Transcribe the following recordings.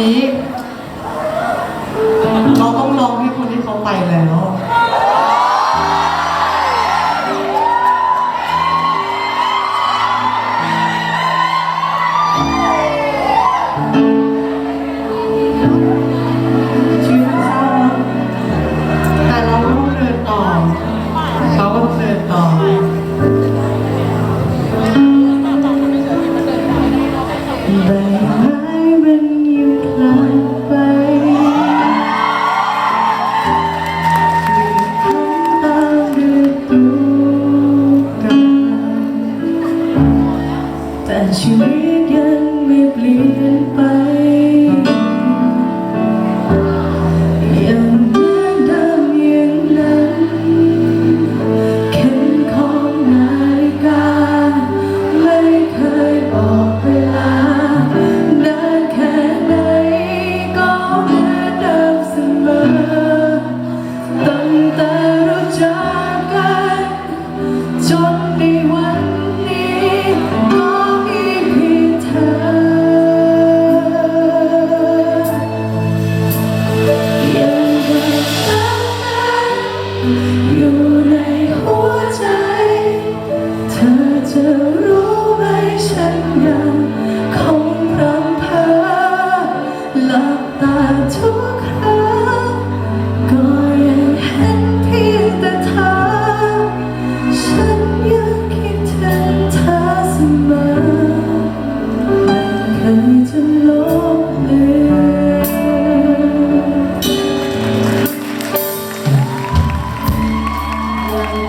นี้ เราต้องลองให้คนที่เขาไปแล้ว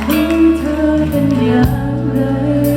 เห็เธอเป็นอย่างไร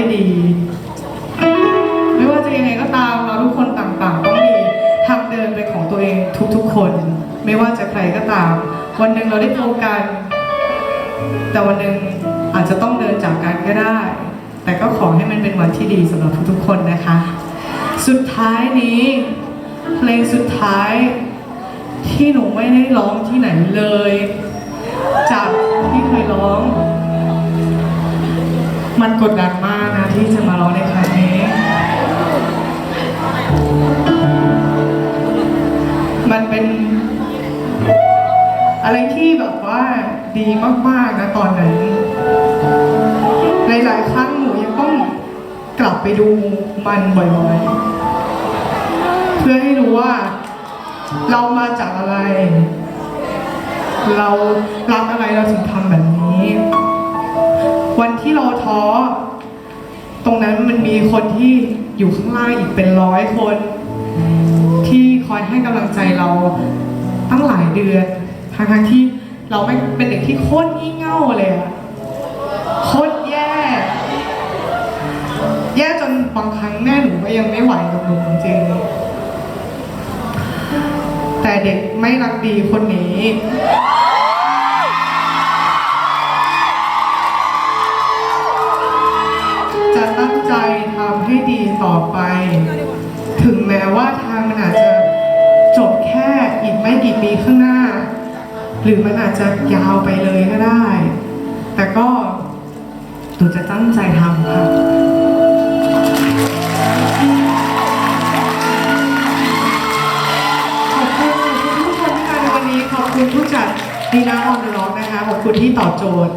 ได้ดี ไม่ว่าจะยังไงก็ตามเราทุกคนต่างๆต้องมีทางเดินเป็นของตัวเองทุกๆคน ไม่ว่าจะใครก็ตาม วันหนึ่งเราได้เจอกัน แต่วันหนึ่งอาจจะต้องเดินจากกันก็ได้ แต่ก็ขอให้มันเป็นวันที่ดีสำหรับทุกๆคนนะคะ สุดท้ายนี้เพลงสุดท้ายที่หนูไม่ได้ร้องที่ไหนเลย จากที่เคยร้อง มันกดดันมาก ที่จะมาร้องในครั้งนี้ มันเป็น อะไรที่แบบว่าดีมากๆนะตอนนั้นหลายๆครั้งหนูยังต้องกลับไปดูมันบ่อยๆ เพื่อให้รู้ว่าเรามาจากอะไร เรารักอะไรเราถึงทำแบบนี้ วันที่เราท้อ รงนั้นมันมีคนที่อยู่ข้างล่างอีกเป็นร้อยคน ที่คอยให้กำลังใจเราตั้งหลายเดือนทั้งทที่เราไม่เป็นเด็กที่โคตรงี่เง่าเลยอะโคตรแย่ แย่จนบางครั้งแม่หนูก็ยังไม่ไหวกับหนูจริงแต่เด็กไม่รักดีคนนี้ ใจทำให้ดีต่อไป ถึงแม้ว่าทางมันอาจจะจบแค่อีกไม่กี่ปีข้างหน้า หรือมันอาจจะยาวไปเลยก็ได้ แต่ก็หนูจะตั้งใจทำค่ะขอบคุณขอบคุณทุกคนที่มในวันนี้ขอบคุณผู้จัดดีนาออนเดอะล็อกนะคะขอบคุณที่ตอบโจทย์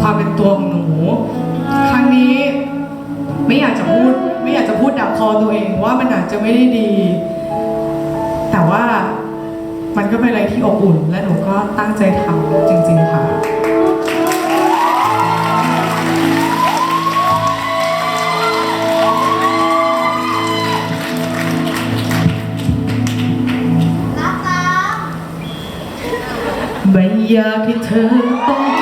ความเป็นตัวของหนู ครั้งนี้ ไม่อยากจะพูดไม่อยากจะพูดดับคอตัวเองว่ามันอาจจะไม่ได้ดี แต่ว่ามันก็เป็นอะไรที่อบอุ่น และหนูก็ตั้งใจทำจริง ๆ ค่ะไม่อยากให้เธอต้อง